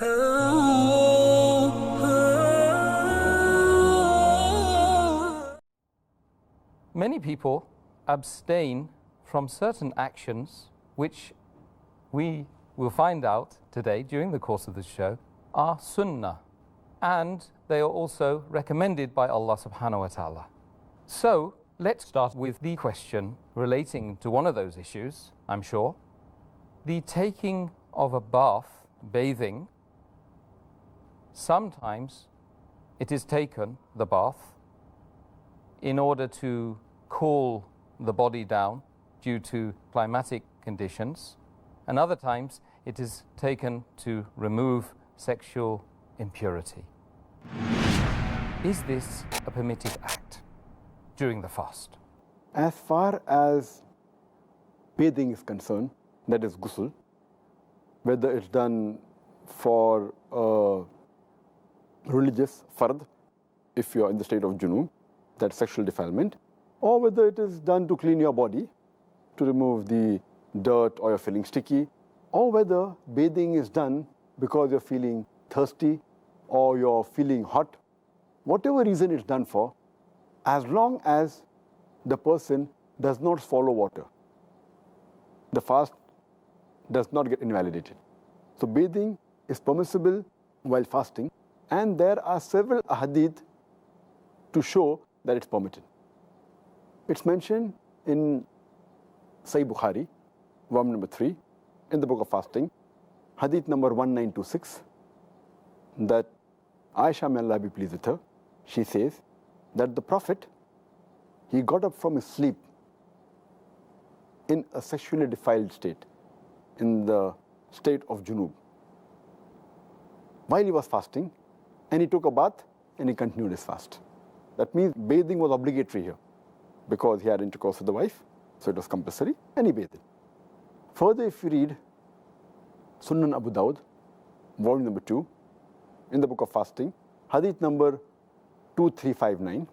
Many people abstain from certain actions which we will find out today during the course of this show are sunnah and they are also recommended by Allah subhanahu wa ta'ala. So let's start with the question relating to one of those issues, I'm sure. The taking of a bath, bathing, sometimes it is taken, the bath, in order to cool the body down due to climatic conditions, and other times it is taken to remove sexual impurity. Is this a permitted act during the fast? As far as bathing is concerned, that is ghusl, whether it's done for uh, religious fard, if you're in the state of junub, that sexual defilement, or whether it is done to clean your body, to remove the dirt or you're feeling sticky, or whether bathing is done because you're feeling thirsty or you're feeling hot, whatever reason it's done for, as long as the person does not swallow water, the fast does not get invalidated. So bathing is permissible while fasting, and there are several hadith to show that it's permitted. It's mentioned in Sahih Bukhari, volume number 3, in the book of fasting, hadith number 1926, that Aisha, may Allah be pleased with her, she says that the Prophet, he got up from his sleep in a sexually defiled state, in the state of junub, while he was fasting, and he took a bath and he continued his fast. That means bathing was obligatory here because he had intercourse with the wife, so it was compulsory, and he bathed. Further, if you read Sunan Abu Dawud, volume number 2, in the book of fasting, hadith number 2359,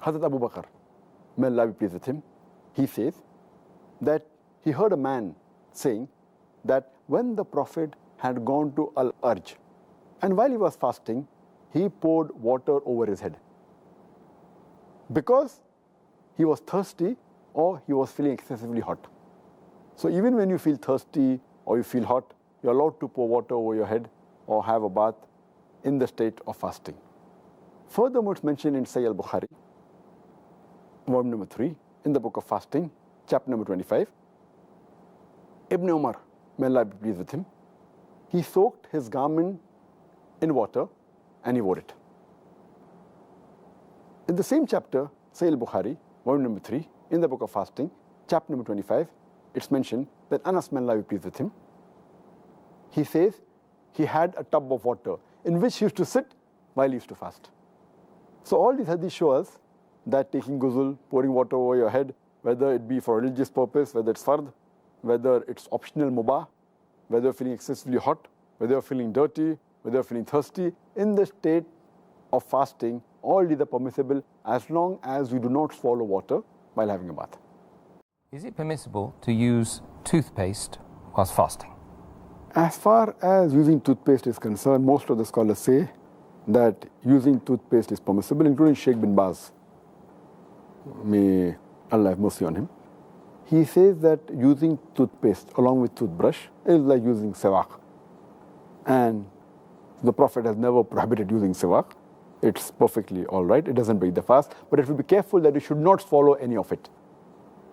Hazrat Abu Bakr, may Allah be pleased with him, he says that he heard a man saying that when the Prophet had gone to Al Arj, and while he was fasting, he poured water over his head. Because he was thirsty or he was feeling excessively hot. So even when you feel thirsty or you feel hot, you're allowed to pour water over your head or have a bath in the state of fasting. Furthermore, it's mentioned in Sahih al-Bukhari, volume number 3, in the book of fasting, chapter number 25. Ibn Umar, may Allah be pleased with him, he soaked his garment in water and he wore it. In the same chapter, Sahih al-Bukhari, volume number 3, in the book of fasting, chapter number 25, it's mentioned that Anas, may Allah be pleased with him, he says he had a tub of water in which he used to sit while he used to fast. So all these hadiths show us that taking ghusl, pouring water over your head, whether it be for religious purpose, whether it's fard, whether it's optional mubah, whether you're feeling excessively hot, whether you're feeling dirty, whether feeling thirsty, in the state of fasting, all these are permissible as long as you do not swallow water while having a bath. Is it permissible to use toothpaste whilst fasting? As far as using toothpaste is concerned, most of the scholars say that using toothpaste is permissible, including Sheikh bin Baz. May Allah have mercy on him. He says that using toothpaste along with toothbrush is like using siwak. And the Prophet has never prohibited using siwak. It's perfectly all right. It doesn't break the fast. But it will be careful that you should not swallow any of it.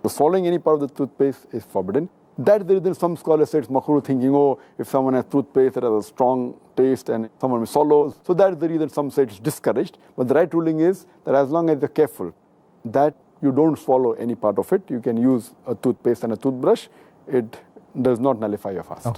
So swallowing any part of the toothpaste is forbidden. That the reason some scholars say it's makruh thinking, oh, if someone has toothpaste that has a strong taste and someone will swallow. So that is the reason some say it's discouraged. But the right ruling is that as long as you're careful that you don't swallow any part of it, you can use a toothpaste and a toothbrush. It does not nullify your fast. Okay.